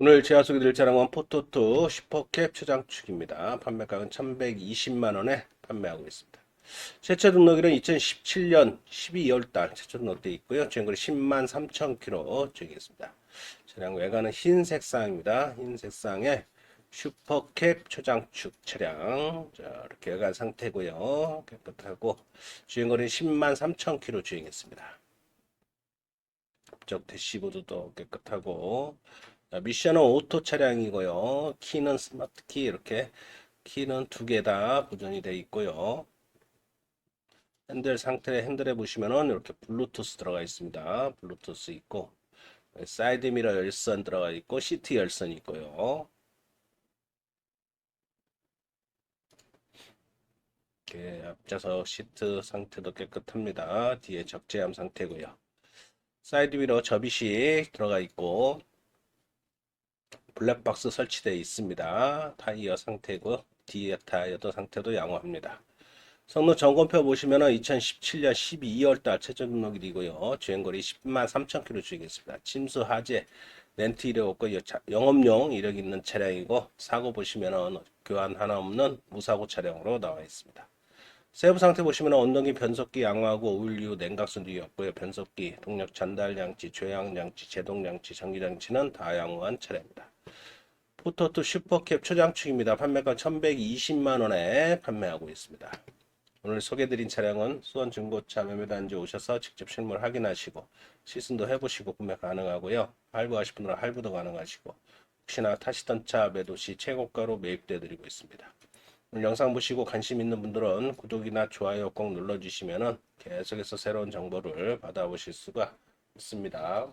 오늘 제가 소개드릴 차량은 포토2 슈퍼캡 초장축입니다. 판매가는 1120만 원에 판매하고 있습니다. 최초 등록일은 2017년 12월 달 최초 등록돼 있고요. 주행거리 10만 3천 킬로 주행했습니다. 차량 외관은 흰 색 상입니다. 흰 색상의 슈퍼캡 초장축 차량. 자, 이렇게 외관 상태고요. 깨끗하고 주행거리는 10만 3천 킬로 주행했습니다. 앞쪽 대시보드도 깨끗하고 자, 미션은 오토 차량이고요. 키는 스마트 키 이렇게 키는 두 개 다 보존이 되어 있고요. 핸들 상태 핸들에 보시면은 이렇게 블루투스 들어가 있습니다. 블루투스 있고 사이드 미러 열선 들어가 있고 시트 열선이 있고요. 이렇게 앞좌석 시트 상태도 깨끗합니다. 뒤에 적재함 상태고요. 사이드 미러 접이식 들어가 있고 블랙박스 설치되어 있습니다. 타이어 상태고 뒤에 타이어도 상태도 양호합니다. 성능 점검표 보시면은 2017년 12월 달 최저 등록일이고요. 주행거리 10만 3천 킬로 주행했습니다. 침수 하재 렌트 이력 없고 영업용 이력 있는 차량이고 사고 보시면은 교환 하나 없는 무사고 차량으로 나와 있습니다. 세부 상태 보시면 언동기 변속기 양호하고 오일류 냉각수도 없고요. 변속기, 동력 전달 장치, 조향 장치, 제동 장치, 전기 장치는 다 양호한 차량입니다. 포토2 슈퍼캡 초장축입니다. 판매가 1120만 원에 판매하고 있습니다. 오늘 소개드린 차량은 수원 중고차 매매단지 오셔서 직접 실물 확인하시고 시승도 해보시고 구매 가능하고요. 할부하실 분들은 할부도 가능하시고 혹시나 타시던 차 매도 시 최고가로 매입돼 드리고 있습니다. 오늘 영상 보시고 관심 있는 분들은 구독이나 좋아요 꼭 눌러주시면 계속해서 새로운 정보를 받아보실 수가 있습니다.